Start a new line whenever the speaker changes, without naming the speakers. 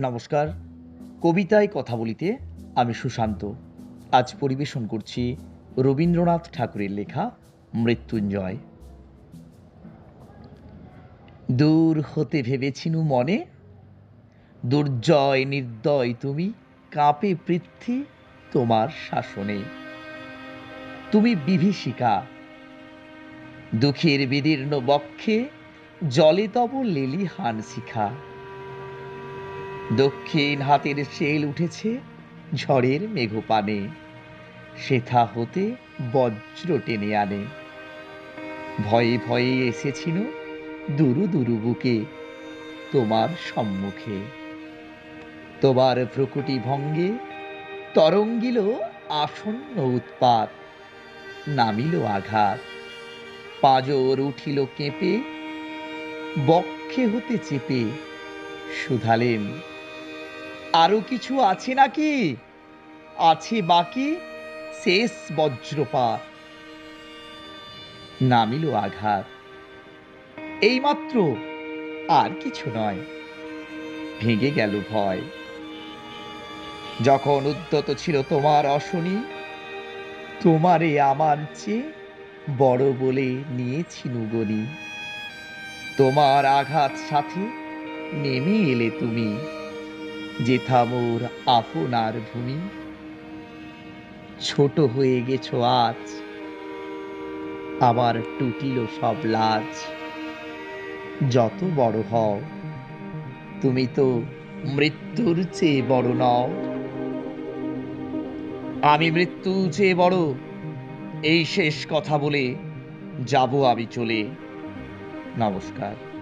নমস্কার। কবিতায় কথা বলিতে আমি সুশান্ত। আজ পরিবেশন করছি রবীন্দ্রনাথ ঠাকুরের লেখা মৃত্যুঞ্জয়। দূর হতে ভেবেছিনু মনে, দুর্জয় নির্দয় তুমি কাঁপে পৃথ্বী তোমার শাসনে। তুমি বিভীষিকা, দুঃখের বিদীর্ণ বক্ষে জলে তব লেলি হান শিখা। দক্ষিণ হাতের শেল উঠেছে ঝড়ের মেঘপানে। সেথা হতে বজ্র টেনে আনে। ভয়ে ভয়ে এসেছিল দুরু দুরু বুকে তোমার সম্মুখে। তোমার প্রকুটি ভঙ্গে তরঙ্গিল আসন্ন উৎপাত, নামিল আঘাত। পাজর উঠিল কেঁপে, বক্ষে হতে চেপে শুধালেন আরও কিছু আছে নাকি? আছে বাকি শেষ বজ্রপাত। নামিল আঘাত। এইমাত্র আর কিছু নয়। ভেঙে গেল ভয়। যখন উদ্যত ছিল তোমার অশনি, তোমারে আমার চেয়ে বড় বলে নিয়েছি নুগনি। তোমার আঘাত সাথে নেমে এলে তুমি। যেথা মোর আপনার ভূমি। ছোট হয়ে গেছো আজ, আবার টুটিল সব লাজ। যত বড় হও, তুমি তো মৃত্যুর চেয়ে বড় নও। আমি মৃত্যু চেয়ে বড়, এই শেষ কথা বলে যাব আমি চলে। নমস্কার।